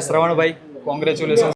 અને શ્રવણભાઈ કોંગ્રેચ્યુલેશન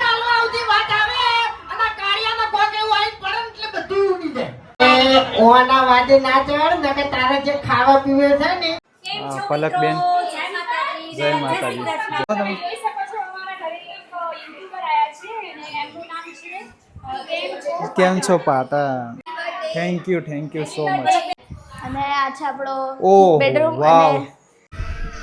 ચાલવા આવતી વાત આવે અને કાળિયાનો કોક એવું આવીને પડે ને એટલે બધું ઉડી જાય ઓના વાદે ના ચડ કે તારે જે ખાવા પીવે છે ને પલકબેન. જય માતાજી જય માતાજી. જય શ્રી કૃષ્ણ. જો તમે. જોઈ શકો છો અમારા ઘરે એક યુટ્યુબર આયા છે અને એમનું નામ છે અ, કેમ છો પાતા પાટા thank you thank you so much આ છે આપણો બેડરૂમ અને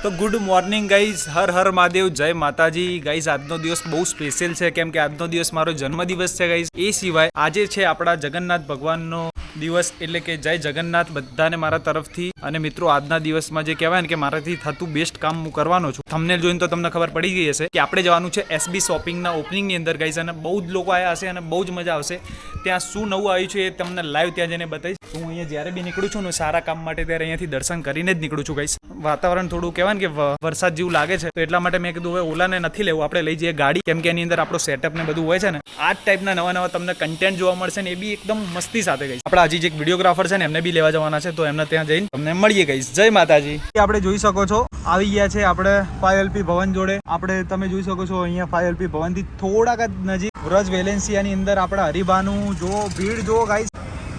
તો good morning guys Har Har Mahadev. જય માતાજી. ગાઈઝ આજનો દિવસ બહુ સ્પેશિયલ છે, કેમ કે આજનો દિવસ મારો જન્મદિવસ છે ગાઈઝ એ સિવાય આજે છે આપણા જગન્નાથ ભગવાનનો દિવસ, એટલે કે જય જગન્નાથ બધાને મારા તરફથી. અને મિત્રો, આજના દિવસમાં જે કહેવાય ને કે મારાથી થતું બેસ્ટ કામ હું કરવાનો છું. થમને જોઈને તો તમને ખબર પડી ગઈ હશે કે આપણે જવાનું છે એસબી શોપિંગના ઓપનિંગની અંદર ગાઈઝ અને બહુ જ લોકો આવ્યા હશે અને બહુ જ મજા આવશે. ત્યાં શું નવું આવ્યું છે એ તમને લાઈવ ત્યાં જઈને બતાવીશ. હું અહીંયા જ્યારે બી નીકળું છું ને સારા કામ માટે ત્યારે અહીંયાથી દર્શન કરીને જ નીકળું છું ગાઈઝ વાતાવરણ થોડું કહેવાય ને કે વરસાદ જેવું લાગે છે, તો એટલા માટે મેં કીધું, હવે ઓલાને નથી લેવું, આપણે લઈ જઈએ ગાડી. કેમ કે એની અંદર આપણો સેટઅપ ને બધું હોય છે ને, આ જ ટાઈપના નવા નવા તમને કન્ટેન્ટ જોવા મળશે ને એ બી એકદમ મસ્તી સાથે ગઈ આપણા હજી જે વિડીયોગ્રાફર છે ને, એમને બી લેવા જવાના છે, તો એમને ત્યાં જઈને તમને મળીએ ગઈશ જય માતાજી. આપણે જોઈ શકો છો, આવી ગયા છે આપણે ફાઈવ એલપી ભવન જોડે. આપણે તમે જોઈ શકો છો અહીંયા ફાઈવ એલપી ભવનથી થોડાક જ નજીક વ્રજ વેલેન્સિયાની અંદર આપણે હરિભાનું જો ભીડ જો ગાઈસ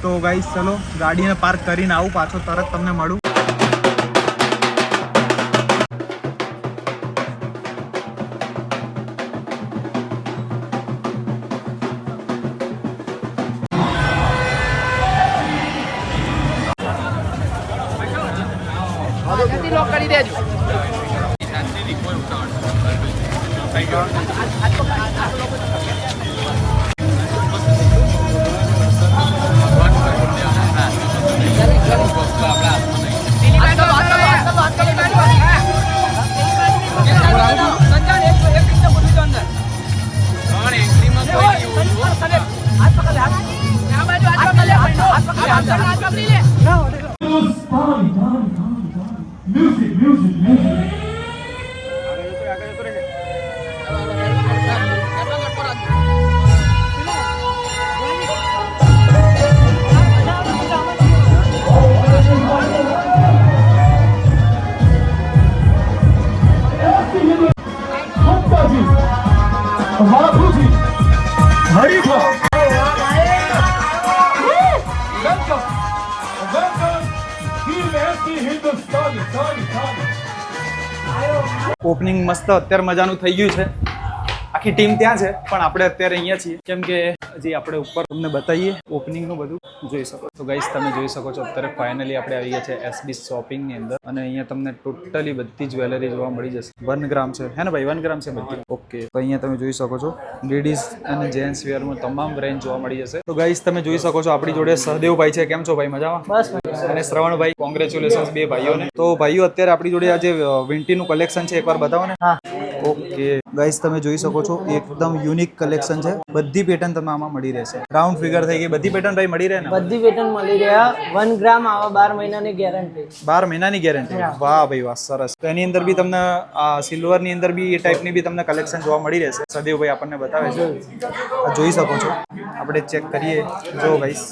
તો ગાઈસ ચલો ગાડીને પાર્ક કરીને આવું, પાછો તરત તમને મળું. ti lo calidad. Thank you. Opening મસ્ત અત્યારે મજાનું થઈ ગયું છે. આખી ટીમ ત્યાં છે પણ આપણે અત્યારે અહીંયા છીએ. કેમ કે હજી આપણે ઉપર તમને બતાવીએ ઓપનિંગનું બધું જોઈ શકો. તો ગાઈસ તમે જોઈ શકો છો અત્યારે ફાઇનલી આપણે આવી ગયા છે એસબી શોપિંગની અંદર. અને અહીંયા તમને ટોટલી બધી જ્વેલરી જોવા મળી જશે. વન ગ્રામ છે. હે ને ભાઈ વન ગ્રામ છે બધી. ઓકે તો અહીંયા તમે જોઈ શકો છો લેડીઝ અને જેન્ટ્સ વેરમાં તમામ રેન્જ જોવા મળી જશે. તો ગાઈસ તમે જોઈ શકો છો આપણી જોડે સહદેવભાઈ છે. કેમ છો ભાઈ? મજામાં? બસ અને શ્રવણભાઈ કોંગ્રેચ્યુલેશન બે ભાઈઓને. તો ભાઈઓ અત્યારે આપણી જોડે આજે વિન્ટીનું કલેક્શન છે. એકવાર બતાવો ને. ઓકે ગાઈસ તમે જોઈ શકો છો એકદમ યુનિક કલેક્શન છે. બધી પેટર્ન તમે આમાં મળી રહેશે. રાઉન્ડ ફિગર થઈ ગઈ. બધી પેટર્ન ભાઈ મળી રહે ને? બધી પેટર્ન મળી રહ્યા વન ગ્રામ આવા બાર મહિનાની ગેરંટી બાર મહિનાની ગેરંટી વાહ ભાઈ વાહ સરસ. તો એની અંદર બી તમને સિલ્વરની અંદર બી એ ટાઈપની બી તમને કલેક્શન જોવા મળી રહેશે. સદેવભાઈ આપણને બતાવે છે. જોઈ. શકો છો. આપણે ચેક કરીએ. જો ગાઈસ.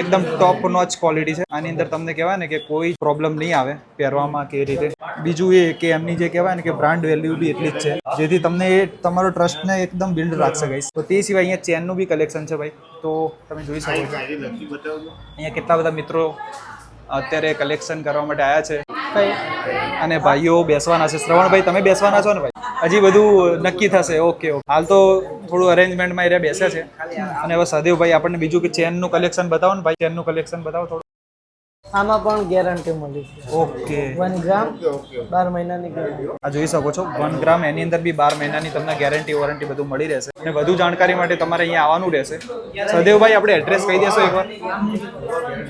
એકદમ ટોપ નોચ ક્વોલિટી છે. આની અંદર તમને કહેવાય ને કે કોઈ પ્રોબ્લેમ નહીં આવે પહેરવામાં કે રીતે. બીજું એ કે એમની જે કહેવાય ને કે બ્રાન્ડ વેલ્યુ બી એટલી જ છે. જેથી તમને એ તમારો ટ્રસ્ટને એકદમ બિલ્ડ રાખશે ગાઈસ તો તે સિવાય અહીંયા ચેનનું બી કલેક્શન છે ભાઈ. તો તમે જોઈ શકો અહીંયા કેટલા બધા મિત્રો અત્યારે કલેક્શન કરવા માટે આવ્યા છે. અને ભાઈઓ બેસવાના છે. શ્રવણભાઈ, તમે બેસવાના છો ને ભાઈ? હજી બધું નક્કી થશે. ઓકે ઓકે હાલ તો થોડું અરેન્જમેન્ટમાં એ બેસે છે. અને હવે સદેવભાઈ આપણને બીજું કે ચેનનું કલેક્શન બતાવો ને ભાઈ. ચેનનું કલેક્શન બતાવો થોડું. આમાં પણ ગેરંટી મળી છે. ઓકે. વન ગ્રામ બાર મહિનાની ગેરંટી આ જોઈ શકો છો વન ગ્રામ એની અંદર બી બાર મહિનાની તમને ગેરંટી વોરંટી બધું મળી રહેશે. અને વધુ જાણકારી માટે તમારે અહીંયા આવવાનું રહેશે. સદેવભાઈ આપણે એડ્રેસ કહી દેશો એકવાર.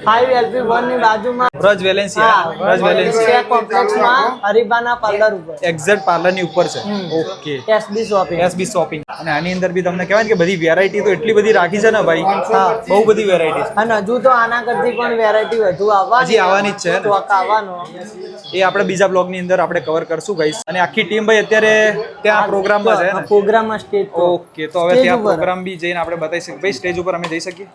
ફાઈવ એલપી વનની બાજુમાં વ્રજ વેલેન્સિયા વ્રજ વેલેન્સિયા કોમ્પ્લેક્સમાં હરિબાના પાર્લર ઉપર. એક્ઝેક્ટ પાર્લરની ઉપર છે. Okay. SB shopping SB shopping અને આની અંદર બી તમને કહેવાય ને કે બધી વેરાયટી તો એટલી બધી રાખી છે ને ભાઈ? બહુ બધી વેરાયટી છે. અને હજુ તો આના કરતી પણ વેરાયટી વધુ આવવાની હજી આવવાની જ છે ને? એ આપણે બીજા બ્લોગની અંદર આપણે કવર કરશું ગાઈસ અને આખી ટીમ ભાઈ અત્યારે ત્યાં પ્રોગ્રામમાં છે પ્રોગ્રામમાં સ્ટેજ ઓકે તો હવે ત્યાં પ્રોગ્રામ બી જઈને આપણે બતાવી શકીએ. ભાઈ સ્ટેજ ઉપર અમે જઈ શકીએ?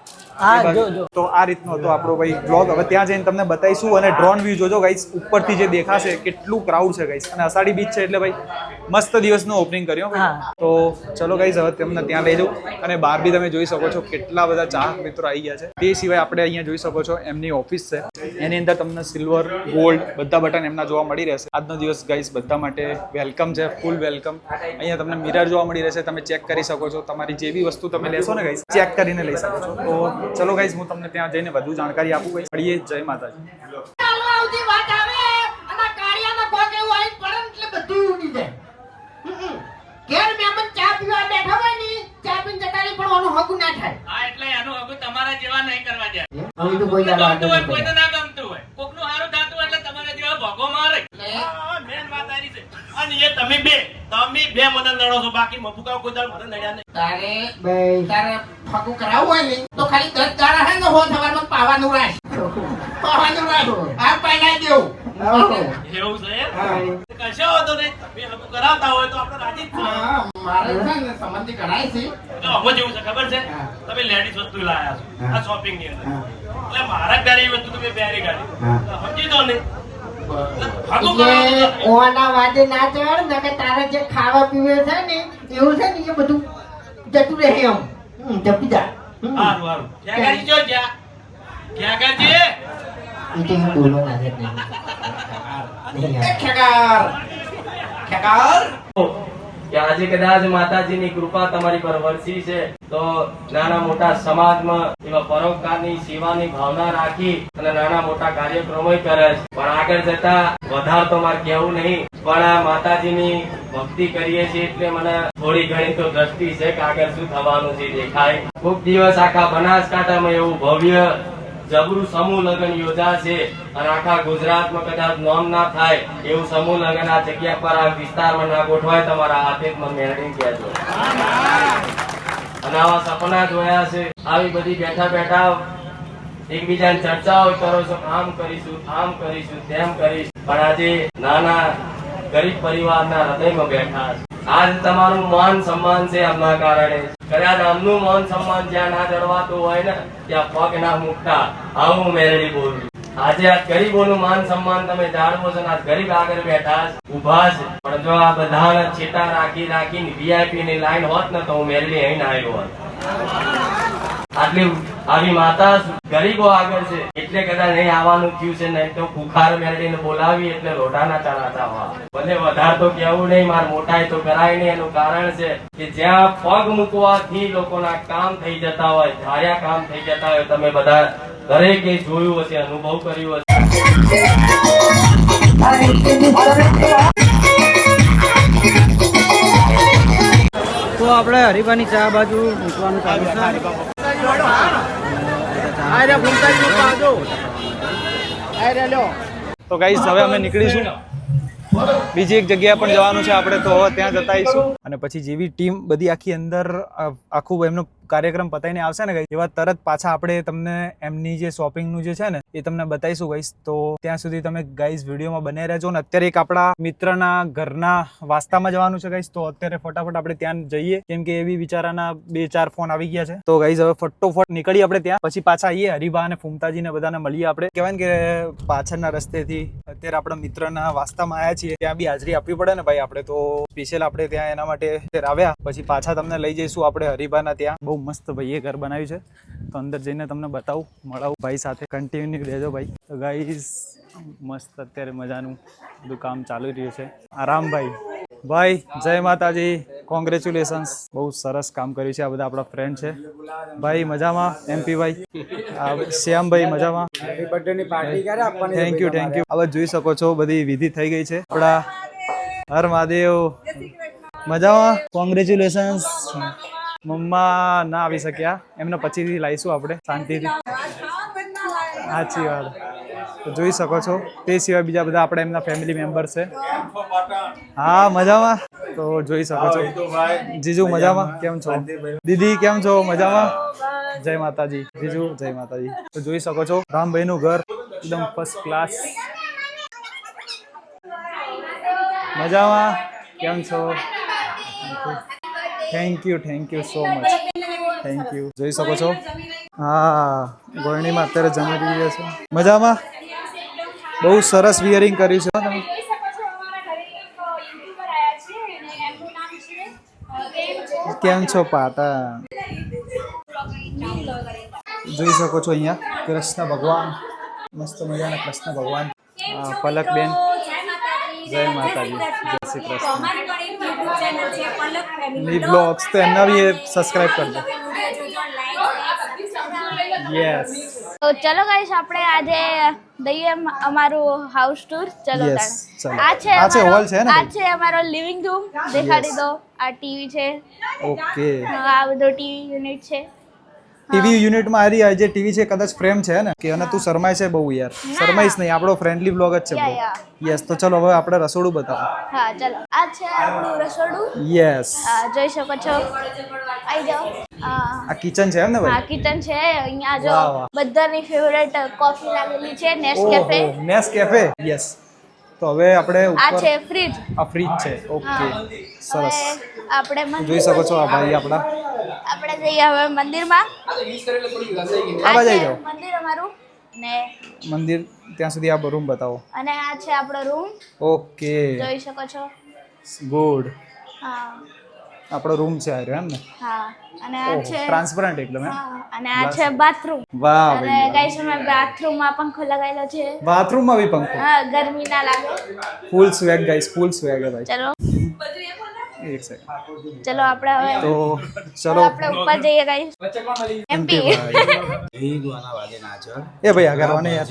તો આ રીતનો હતો આપણો ભાઈ બ્લોગ હવે ત્યાં જઈને તમને બતાવીશું અને ડ્રોન વ્યૂ જોજો ગાઈસ ઉપરથી જે દેખાશે કેટલું ક્રાઉડ છે ગાઈસ અને અષાઢી બીચ છે એટલે ભાઈ મસ્ત દિવસનો ઓપનિંગ કર્યો તો ચલો ગાઈસ હવે તમને ત્યાં લઈ જાઉં. અને બહાર બી તમે જોઈ શકો છો કેટલા બધા ચાહક મિત્રો આવી ગયા છે. તે સિવાય આપણે અહીંયા જોઈ શકો છો એમની ઓફિસ છે. એની અંદર તમને સિલ્વર ગોલ્ડ બધા બટન એમના જોવા મળી રહેશે. આજનો દિવસ ગાઈસ બધા માટે વેલકમ છે ફૂલ વેલકમ અહીંયા તમને મિરર જોવા મળી રહેશે તમે ચેક કરી શકો છો. તમારી જે બી વસ્તુ તમે લેશો ને ગાઈસ ચેક કરીને લઈ શકો છો. તો ચલો ગાઈસ હું તમને ત્યાં જઈને વધુ જાણકારી આપું ગાઈસ મળીએ. જય માતાજી. ઘેર ચા પીવા બેઠા હોય ને ચા પીને જતા પણ ઓનું હગું ના થાય. હા એટલે એનું હગું તમારા જેવા નહીં કરવા દે. હવે તો કોઈ દાડો ના ગમતું હોય. કોકનું સારું થતું એટલે તમારા જેવા ભોગો મારે. મેન વાત આ છે. અને એ તમે બે તમે બે મને નડો છો બાકી મફુકા કોઈ દાડો મને નડ્યા નહીં. તારે બે તારે ફગું કરાવવું હોય ને તો ખાલી દસ દાડા હે ને હો સવારમાં પાવાનું રાખ પાવાનું રાખ આ પહેલાઈ દેવું એવું છે હા. કશો હતો ને તમે હગું કરાવતા હોય તો આપણે રાજી જ હા, મારે છે ને સંબંધી કરાય છે. એટલે હગું જેવું છે ખબર છે? તમે લેડીઝ વસ્તુ લાયા છો. આ શોપિંગની અંદર. એટલે મારા પહેરી વસ્તુ તમે પહેરી કાઢી. સમજી દો ને ઓના વાદે ના ચડ ને કે તારે જે ખાવા પીવે છે ને એવું છે ને એ બધું જતું રહે એમ. હમ, જપી જા. હમ. સારું સારું ક્યાં ગાડી જો જ્યાં ક્યાં ગાડી એ તો હું ના જ નહીં. નહીં યાર. ખેગાર ખેગાર કે આજે કદાચ માતાજીની કૃપા તમારી પર વરસી છે તો નાના મોટા સમાજમાં એવા પરોપકારની સેવાની ભાવના રાખી અને નાના મોટા કાર્યક્રમો કરે છે. પણ આગળ જતા વધારે તો મારે કહેવું નહીં પણ આ માતાજીની ભક્તિ કરીએ છીએ એટલે મને થોડી ઘણી તો દ્રષ્ટિ છે કે આગળ શું થવાનું છે દેખાય. ખૂબ દિવસ આખા બનાસકાંઠામાં એવું ભવ્ય જબરું સમૂહ લગ્ન યોજાશે અને આખા ગુજરાતમાં કદાચ નોમ ના થાય એવું સમૂહ લગ્ન આ જગ્યા પર, આ વિસ્તારમાં ના ગોઠવાય તમારા હાથે મેળવી કહેજો. અને આવા સપના જોયા છે. આવી બધી બેઠા બેઠા એકબીજાને ચર્ચાઓ કરો છો. આમ કરીશું આમ કરીશું, તેમ કરીશું. પણ આજે નાના ગરીબ પરિવારના હૃદયમાં બેઠા આજ તમારું માન સન્માન છે આમના કારણે. કદાચ આમનું માન સન્માન જ્યાં ના જળવાતું હોય ને, ત્યાં પગ ના મૂકતા. આવું મેરડી બોલું. આજે આ ગરીબોનું માન સન્માન તમે જાળવો છો આ ગરીબ આગળ બેઠા ઊભા છે. પણ જો આ બધા છેટા રાખી રાખીને વીઆઈપી ની લાઈન હોત ને, તો હું મેરડી અહીં આવ્યો હોત. આટલી આવી માતા ગરીબો આગળ છે. એટલે કદાચ નહીં આવવાનું થયું છે, નહીં તો ખુખાર મેળવીને બોલાવી એટલે લોઢાના ચડાતા હોવા. ભલે વધારે તો કેવું નહીં, માર મોટાઈ તો કરાય નહીં. એનું કારણ છે કે જ્યાં પગ મૂકવાથી લોકોના કામ થઈ જતા હોય, ધાર્યા કામ થઈ જતા હોય, તમે બધા દરેકે જોયું હશે, અનુભવ કર્યો હશે. તો આપણે હરીબાની ચા બાજુ મૂકવાનું ચાલુ છે. તો ગાઈસ હવે અમે નીકળીશું. બીજી એક જગ્યાએ પણ જવાનું છે આપણે, તો ત્યાં જતા આવીશું. અને પછી જેવી ટીમ બધી આખી અંદર આખું એમનો કાર્યક્રમ પતાઈને આવશે ને guys, એવા તરત પાછા આપણે તમને એમની જે શોપિંગનું જે છે ને એ તમને બતાવીશું ગઈશ તો ત્યાં સુધી તમે ગાઈઝ વિડીયોમાં બને રહેજો ને. અત્યારે એક આપણા મિત્રના ઘરના વાસ્તામાં જવાનું છે ગાઈસ તો અત્યારે ફટાફટ આપણે ત્યાં જઈએ. કેમ કે એવી વિચારાના બે ચાર ફોન આવી ગયા છે. તો ગાઈઝ હવે ફટોફટ નીકળી આપણે ત્યાં. પછી પાછા આવીએ હરિભા અને ફૂમતાજી ને બધાને મળીએ આપણે. કહેવાય ને કે પાછળના રસ્તેથી અત્યારે આપણા મિત્રના વાસ્તામાં આવ્યા છીએ. ત્યાં બી હાજરી આપવી પડે ને ભાઈ આપણે. તો સ્પેશિયલ આપણે ત્યાં એના માટે આવ્યા. પછી પાછા તમને લઈ જઈશું આપણે હરિભાના ત્યાં. બહુ મસ્ત ભાઈએ ઘર બનાવ્યું છે. તો અંદર જઈને તમને બતાવું મળાવું ભાઈ સાથે. કન્ટિન્યુ રહેજો ભાઈ. તો ગાઈઝ મસ્ત અત્યારે મજાનું બધું કામ ચાલુ રહ્યું છે. આરામભાઈ ભાઈ. જય માતાજી. કોંગ્રેચ્યુલેશન્સ બહુ સરસ કામ કર્યું છે આ બધા આપણા ફ્રેન્ડ છે. ભાઈ મજામાં? એમપી ભાઈ? આ શ્યામભાઈ મજામાં? થેન્ક યુ થેન્ક યુ હવે જોઈ શકો છો બધી વિધિ થઈ ગઈ છે. આપણા હર મહાદેવ. મજામાં? કોંગ્રેચ્યુલેશન્સ મમ્મા ના આવી શક્યા. એમને પછીથી લાવીશું આપણે, શાંતિથી. સાચી વાત. તો જોઈ શકો છો, તે સિવાય બીજા બધા આપણે એમના ફેમિલી મેમ્બર છે. હા, મજામાં. તો જોઈ શકો છો. જીજુ, મજામાં? કેમ છો? દીદી, કેમ છો? મજામાં? જય માતાજી. જીજુ, જય માતાજી. તો જોઈ શકો છો રામભાઈ નું ઘર એકદમ ફર્સ્ટ ક્લાસ મજામાં? કેમ છો? Thank you thank you so much thank you જોઈ શકો છો? હા ગોળણીમાં અત્યારે જમી રહ્યા છે. મજામાં? બહુ સરસ વિયરિંગ કર્યું છે. તમે કેમ છો? કેમ પાટા જોઈ શકો છો અહીંયા કૃષ્ણ ભગવાન. મસ્ત મજાના કૃષ્ણ ભગવાન. પલકબેન. જય માતાજી. જય શ્રી કૃષ્ણ. યુટ્યુબ ચેનલ છે પલક ફેમિલી બ્લોગ્સ તો એમના બી સબસ્ક્રાઇબ કરજો યસ તો ચલો ગાઈસ આપણે આજે દઈએ અમારું હાઉસ ટૂર ચલો. આ છે આ છે અમારો- છે ને આ છે અમારો લિવિંગ રૂમ દેખાડી દો. આ ટીવી છે. ઓકે આ બધો ટીવી યુનિટ છે. ટીવી યુનિટમાં આ રહી આ જે ટીવી છે કદાચ ફ્રેમ છે ને કે અને તું શરમાય છે બહુ યાર. શરમાઈશ નહીં આપણો ફ્રેન્ડલી બ્લોગ જ છે યસ તો ચલો હવે આપણે રસોડું બતાવો. હા ચલો. આ છે આપણું રસોડું. યસ જોઈ શકો છો. આવી જાઓ. આ કિચન છે એમ ને હા ભાઈ કિચન છે. અહીંયા જો. બધાની ફેવરેટ કોફી લાગેલી છે Nescafe Nescafe yes તો હવે આપણે આ છે ફ્રીજ આ ફ્રીજ છે. ઓકે સરસ. આપણે જોઈ શકો છો આ ભાઈ આપણા. આપણે જઈએ હવે મંદિરમાં. આ આ બાજુ જાઓ. મંદિર અમારું. ને મંદિર ત્યાં સુધી આ રૂમ બતાવો. અને આ છે આપણો રૂમ. ઓકે જોઈ શકો છો. ગુડ હા. આપણો રૂમ છે આર્યો એમ ને? હા અને આ છે ટ્રાન્સપરન્ટ એટલે મેં અને આ છે બાથરૂમ વાહ અને ગાઈસ અમે બાથરૂમમાં પંખો લગાવેલો છે. બાથરૂમમાં બી પંખો? હા ગરમી ના લાગે. ફૂલ સ્વેગ ગાઈસ ફૂલ સ્વેગ હે ભાઈ. ચલો. એક સેકન્ડ ચલો આપણે હવે તો ચલો. આપણે ઉપર જઈએ ગાઈસ એમપી એ ભાઈ આગળ કરવાને યાર.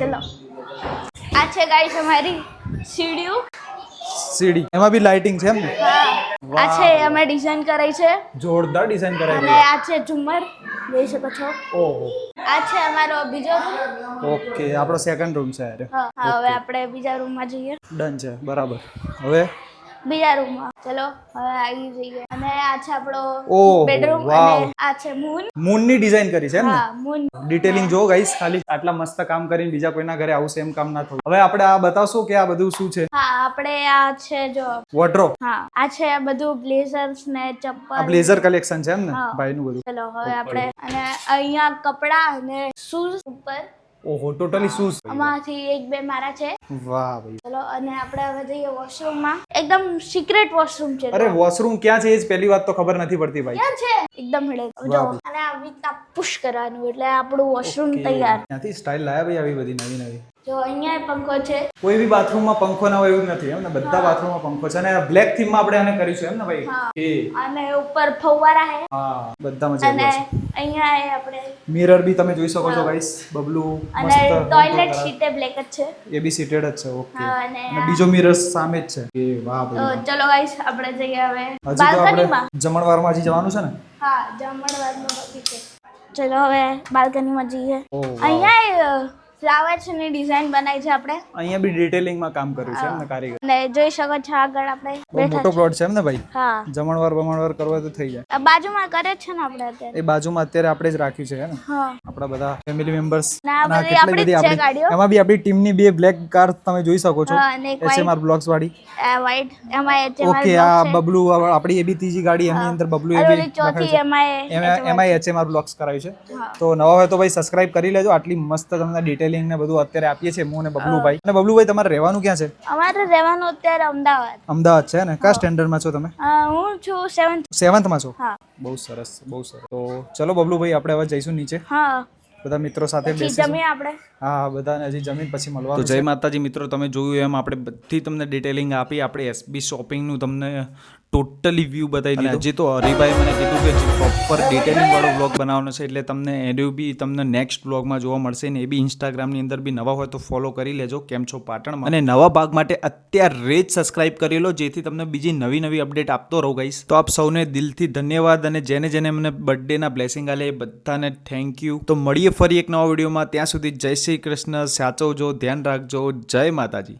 ચલો. આ છે ગાઈસ અમારી સીડીઓ. સીડી. એમાં બી લાઇટિંગ છે એમ ને? હા આ છે અમે ડિઝાઇન કરાઈ છે. જોરદાર ડિઝાઇન અને કરાવી આ છે ઝુમર જોઈ શકો છો. ઓહો. આ છે અમારો બીજો રૂમ ઓકે આપણો સેકન્ડ રૂમ છે. હા, હવે આપણે બીજા રૂમમાં જઈએ. ડન છે બરાબર. હવે? બીજા રૂમમાં. ચલો હવે આવી જઈએ. અને આ છે આપણો બેડરૂમ અને આ છે મૂન મૂનની ડિઝાઇન કરી છે એમ ને? હા મૂન ડિટેલિંગ જો ગાઈસ ખાલી આટલા મસ્ત કામ કરીને બીજા કોઈના ઘરે આવું સેમ કામ ના થયું. હવે આપણે આ બતાવશું કે આ બધું શું છે? હા આપણે આ છે જો વોર્ડ્રોબ હા આ છે બધું બ્લેઝર્સ ને આ બ્લેઝર કલેક્શન છે એમ ને? ભાઈ નું બધું. ચલો હવે આપણે અને અહીંયા કપડા અને શૂઝ ઉપર ઓહો ટોટલી શૂઝ આમાંથી એક બે મારા છે. વાહ ભાઈ. ચલો અને આપણે હવે જઈએ વોશરૂમમાં. એકદમ સિક્રેટ વોશરૂમ છે અરે વોશરૂમ ક્યાં છે એ જ પહેલી વાત તો ખબર નથી પડતી ભાઈ. ક્યાં છે? એકદમ હેડે. જો અને આ વિતા પુશ કરવાનું એટલે આપણું વોશરૂમ તૈયાર. ત્યાંથી સ્ટાઇલ લાયા ભાઈ આવી બધી નવી નવી જો અહીંયા પંખો છે. કોઈ બી બાથરૂમમાં પંખો ના હોય એવું નથી. એમ ને? બધા બાથરૂમમાં પંખો છે. અને બ્લેક થીમમાં આપણે આને કરીશું. એમ ને ભાઈ? અને ઉપર ફવારા છે. હા બધા મજા અને અહીંયા એ આપણે મિરર બી તમે જોઈ શકો છો ગાઈસ બબલુ અને ટોયલેટ સીટે બ્લેક જ છે. એ બી સીટેડ જ છે. ઓકે અને બીજો મિરર સામે જ છે. એ વાહ તો ચલો ગાઈસ આપણે જઈએ હવે બાલ્કનીમાં. જમણવારમાં હજી જવાનું છે ને? હા જમણવારનું બાકી છે. ચલો હવે બાલ્કનીમાં જઈએ. અહીંયા ફ્લાવર્સની ડિઝાઇન બનાવી છે આપણે. અહીંયા બી ડિટેલિંગમાં કામ કર્યું છે એમ ને કારીગર. ને જોઈ શકો છો આગળ આપણે બહુ બેઠા મોટો પ્લોટ છે એમ ને ભાઈ? હા. જમણવાર બમણવાર કરવા તો થઈ જાય. બાજુમાં કરે છે ને આપણે અત્યારે? એ બાજુમાં અત્યારે આપણે જ રાખ્યું છે ને? હા. આપણા બધા ફેમિલી મેમ્બર્સ ના, આ બધી આપણી એમાં બી આપણી ટીમની બે બ્લેક કાર તમે જોઈ શકો છો. એચએમઆર બ્લોક્સ વાળી. આ એમાં એચએમઆર ઓકે આ. બબલુ આપણી એ બી ત્રીજી ગાડી એમની અંદર બબલુ એ બી ચોથી એમાં એમાં એમાં એચએમઆર બ્લોક્સ કરાવી છે. તો નવા હોય તો ભાઈ સબસ્ક્રાઇબ કરી લેજો. આટલી મસ્ત તમને ડિટેલિંગ ને બધું અત્યારે આપીએ છીએ હું અને બબલુભાઈ. અને બબલુભાઈ તમારે રહેવાનું ક્યાં છે? અમારે રહેવાનું અત્યારે અમદાવાદ. અમદાવાદ છે ને? કયા સ્ટેન્ડર્ડમાં છો તમે? હું છું સેવન્થ સેવન્થમાં છો? બહુ સરસ બહુ સરસ. તો ચલો બબલુભાઈ આપણે હવે જઈશું નીચે. હા. બધા મિત્રો સાથે બેસીશું. આપણે. હા બધાને હજી જમીન પછી મળવા તો જય માતાજી મિત્રો તમે જોયું એમ આપણે બધી તમને ડિટેલિંગ આપી આપણે એસબી શોપિંગનું તમને ટોટલી વ્યૂ બતાવી દીધો. હજી તો હરિભાઈ મને કીધું કે પ્રોપર ડિટેલિંગ વાળો બ્લોગ બનાવવાનો છે એટલે તમને એનું બી તમને નેક્સ્ટ બ્લોગમાં જોવા મળશે ને એ બી ઇન્સ્ટાગ્રામની અંદર બી નવા હોય તો ફોલો કરી લેજો કેમ છો પાટણમાં? અને નવા ભાગ માટે અત્યારે જ સબસ્ક્રાઇબ કરી લો જેથી તમને બીજી નવી નવી અપડેટ આપતો રહો ગઈશ તો આપ સૌને દિલથી ધન્યવાદ અને જેને જેને મને બર્થડેના બ્લેસિંગ આલે એ બધાને થેન્ક યુ તો મળીએ ફરી એક નવા વિડીયોમાં. ત્યાં સુધી જય શ્રી કૃષ્ણ સાચવજો ધ્યાન રાખજો. જય માતાજી.